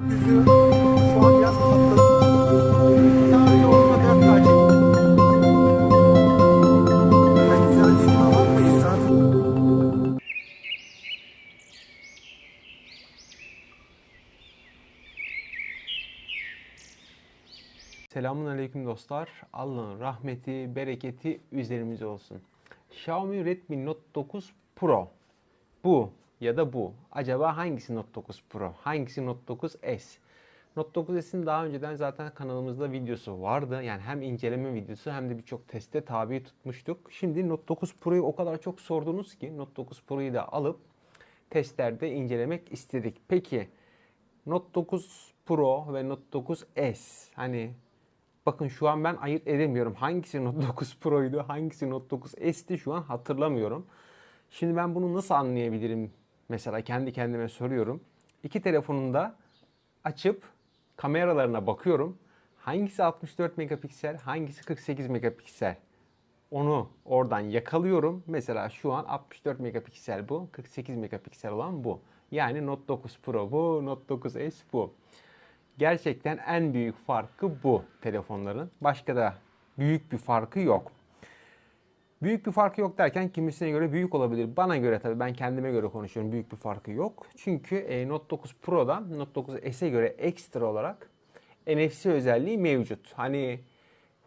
Yüzü. Selamun aleyküm dostlar. Allah'ın rahmeti, bereketi üzerimize olsun. Xiaomi Redmi Note 9 Pro. Bu ya da bu. Acaba hangisi Note 9 Pro? Hangisi Note 9 S? Note 9S'in daha önceden zaten kanalımızda videosu vardı. Yani hem inceleme videosu hem de birçok teste tabi tutmuştuk. Şimdi Note 9 Pro'yu o kadar çok sordunuz ki Note 9 Pro'yu da alıp testlerde incelemek istedik. Peki Note 9 Pro ve Note 9 S hani Bakın şu an ben ayırt edemiyorum. Hangisi Note 9 Pro'ydu, hangisi Note 9 S'ti şu an hatırlamıyorum. Şimdi ben bunu nasıl anlayabilirim? Mesela kendi kendime soruyorum. İki telefonunu da açıp kameralarına bakıyorum. Hangisi 64 megapiksel, hangisi 48 megapiksel? Onu oradan yakalıyorum. Mesela şu an 64 megapiksel bu, 48 megapiksel olan bu. Yani Note 9 Pro bu, Note 9 S bu. Gerçekten en büyük farkı bu telefonların. Başka da büyük bir farkı yok. Büyük bir farkı yok derken kimisine göre büyük olabilir. Bana göre tabii ben kendime göre konuşuyorum. Büyük bir farkı yok. Çünkü e, Note 9 Pro'da Note 9 S'e göre ekstra olarak NFC özelliği mevcut. Hani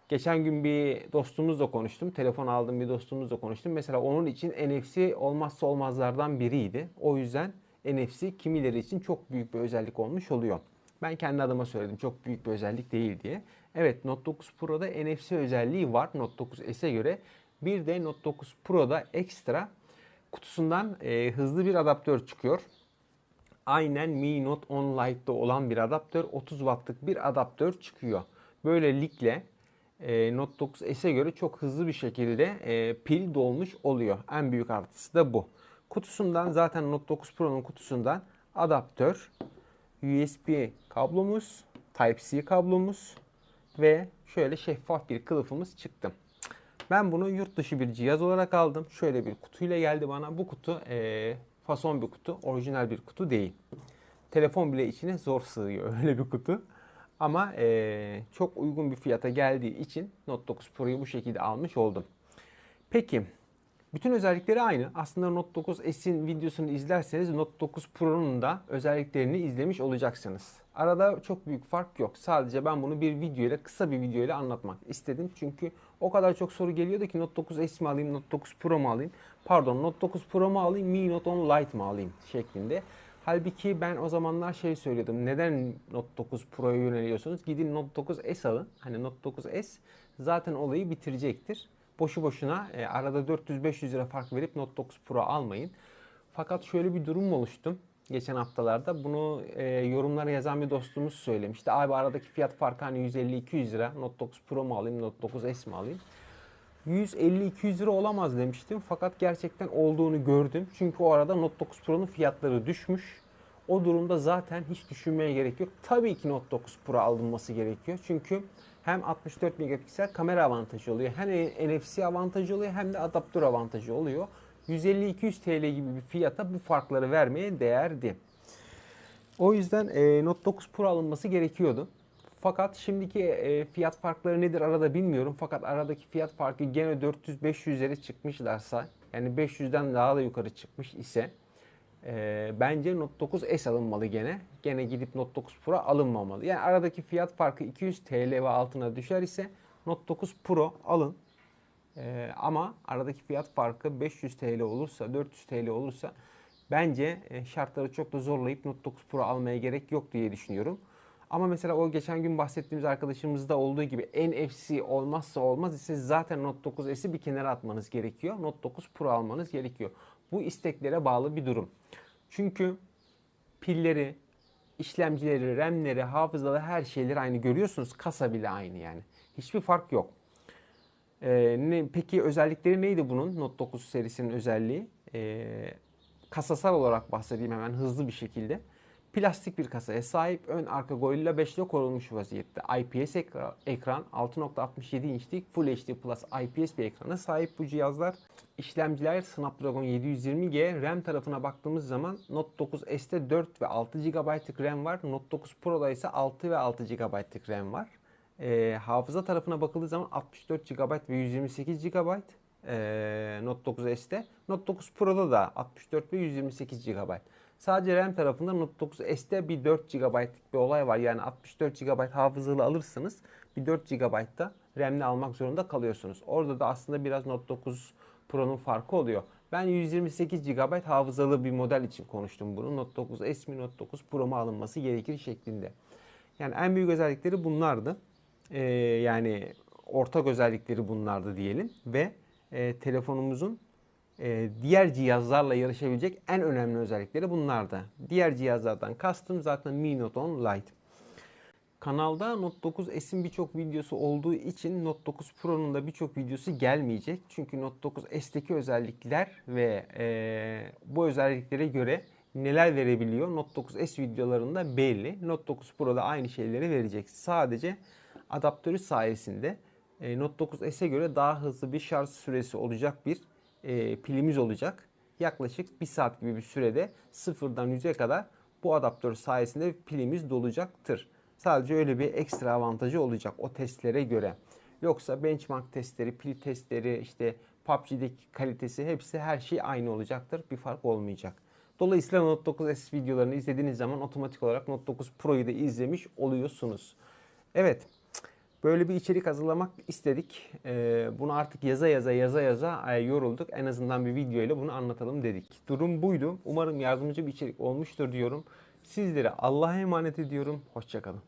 geçen gün bir dostumuzla konuştum. Telefon aldığım bir dostumuzla konuştum. Mesela onun için NFC olmazsa olmazlardan biriydi. O yüzden NFC kimileri için çok büyük bir özellik olmuş oluyor. Ben kendi adıma söyledim çok büyük bir özellik değil diye. Evet Note 9 Pro'da NFC özelliği var Note 9 S'e göre. Bir de Note 9 Pro'da ekstra kutusundan e, hızlı bir adaptör çıkıyor. Aynen Mi Note 10 Lite'da olan bir adaptör 30 wattlık bir adaptör çıkıyor. Böylelikle e, Note 9 S'e göre çok hızlı bir şekilde e, pil dolmuş oluyor. En büyük artısı da bu. Kutusundan zaten Note 9 Pro'nun kutusundan adaptör, USB kablomuz, Type-C kablomuz ve şöyle şeffaf bir kılıfımız çıktı. Ben bunu yurt dışı bir cihaz olarak aldım. Şöyle bir kutuyla geldi bana. Bu kutu eee, fason bir kutu, orijinal bir kutu değil. Telefon bile içine zor sığıyor öyle bir kutu. Ama eee, çok uygun bir fiyata geldiği için Note 9 Pro'yu bu şekilde almış oldum. Peki bütün özellikleri aynı. Aslında Note 9 S'in videosunu izlerseniz Note 9 Pro'nun da özelliklerini izlemiş olacaksınız. Arada çok büyük fark yok. Sadece ben bunu bir video ile kısa bir video ile anlatmak istedim. Çünkü o kadar çok soru geliyordu ki Note 9 S mi alayım, Note 9 Pro mu alayım? Pardon Note 9 Pro mu alayım, Mi Note 10 Lite mi alayım şeklinde. Halbuki ben o zamanlar şey söylüyordum. Neden Note 9 Pro'ya yöneliyorsunuz? Gidin Note 9 S alın. Hani Note 9 S zaten olayı bitirecektir. Boşu boşuna e, arada 400-500 lira fark verip Note 9 Pro almayın. Fakat şöyle bir durum oluştu. Geçen haftalarda bunu e, yorumlara yazan bir dostumuz söylemişti. Abi aradaki fiyat farkı hani 150-200 lira. Note 9 Pro mu alayım, Note 9 S mi alayım? 150-200 lira olamaz demiştim. Fakat gerçekten olduğunu gördüm. Çünkü o arada Note 9 Pro'nun fiyatları düşmüş. O durumda zaten hiç düşünmeye gerek yok. Tabii ki Note 9 Pro alınması gerekiyor. Çünkü hem 64 megapiksel kamera avantajı oluyor. Hem NFC avantajı oluyor hem de adaptör avantajı oluyor. 150-200 TL gibi bir fiyata bu farkları vermeye değerdi. O yüzden e, Note 9 Pro alınması gerekiyordu. Fakat şimdiki e, fiyat farkları nedir arada bilmiyorum. Fakat aradaki fiyat farkı gene 400-500'lere çıkmışlarsa yani 500'den daha da yukarı çıkmış ise e, bence Note 9 S alınmalı gene. Gene gidip Note 9 Pro alınmamalı. Yani aradaki fiyat farkı 200 TL ve altına düşer ise Note 9 Pro alın. Ee, ama aradaki fiyat farkı 500 TL olursa, 400 TL olursa bence e, şartları çok da zorlayıp Note 9 Pro almaya gerek yok diye düşünüyorum. Ama mesela o geçen gün bahsettiğimiz arkadaşımızda olduğu gibi NFC olmazsa olmaz ise zaten Note 9 S'i bir kenara atmanız gerekiyor. Note 9 Pro almanız gerekiyor. Bu isteklere bağlı bir durum. Çünkü pilleri, işlemcileri, RAM'leri, hafızaları her şeyleri aynı görüyorsunuz. Kasa bile aynı yani. Hiçbir fark yok. Ee, ne, peki özellikleri neydi bunun? Note 9 serisinin özelliği. Ee, kasasal olarak bahsedeyim hemen hızlı bir şekilde. Plastik bir kasaya sahip ön arka gorilla 5 ile korunmuş vaziyette. IPS ekra- ekran 6.67 inçlik Full HD Plus IPS bir ekrana sahip bu cihazlar. İşlemciler Snapdragon 720G, RAM tarafına baktığımız zaman Note 9S'te 4 ve 6 GB'lık RAM var. Note 9 Pro'da ise 6 ve 6 GB'lık RAM var. Ee, hafıza tarafına bakıldığı zaman 64 GB ve 128 GB ee, Note 9S'te. Note 9 Pro'da da 64 ve 128 GB. Sadece RAM tarafında Note 9S'te bir 4 GB'lık bir olay var. Yani 64 GB hafızalı alırsanız bir 4 GB da RAM'li almak zorunda kalıyorsunuz. Orada da aslında biraz Note 9 Pro'nun farkı oluyor. Ben 128 GB hafızalı bir model için konuştum bunu. Note 9 S mi Note 9 Pro mu alınması gerekir şeklinde. Yani en büyük özellikleri bunlardı. Ee, yani ortak özellikleri bunlardı diyelim. Ve e, telefonumuzun e, diğer cihazlarla yarışabilecek en önemli özellikleri bunlardı. Diğer cihazlardan kastım zaten Mi Note 10 Lite. Kanalda Note 9 S'in birçok videosu olduğu için Note 9 Pro'nun da birçok videosu gelmeyecek. Çünkü Note 9 S'teki özellikler ve e, bu özelliklere göre neler verebiliyor Note 9 S videolarında belli. Note 9 Pro'da aynı şeyleri verecek. Sadece adaptörü sayesinde Note 9 S'e göre daha hızlı bir şarj süresi olacak bir e, pilimiz olacak. Yaklaşık 1 saat gibi bir sürede sıfırdan 100'e kadar bu adaptör sayesinde pilimiz dolacaktır. Sadece öyle bir ekstra avantajı olacak o testlere göre. Yoksa benchmark testleri, pil testleri, işte PUBG'deki kalitesi hepsi her şey aynı olacaktır. Bir fark olmayacak. Dolayısıyla Note 9 S videolarını izlediğiniz zaman otomatik olarak Note 9 Pro'yu da izlemiş oluyorsunuz. Evet. Böyle bir içerik hazırlamak istedik. Ee, bunu artık yaza yaza yaza yaza e, yorulduk. En azından bir video ile bunu anlatalım dedik. Durum buydu. Umarım yardımcı bir içerik olmuştur diyorum. Sizlere Allah'a emanet ediyorum. Hoşçakalın.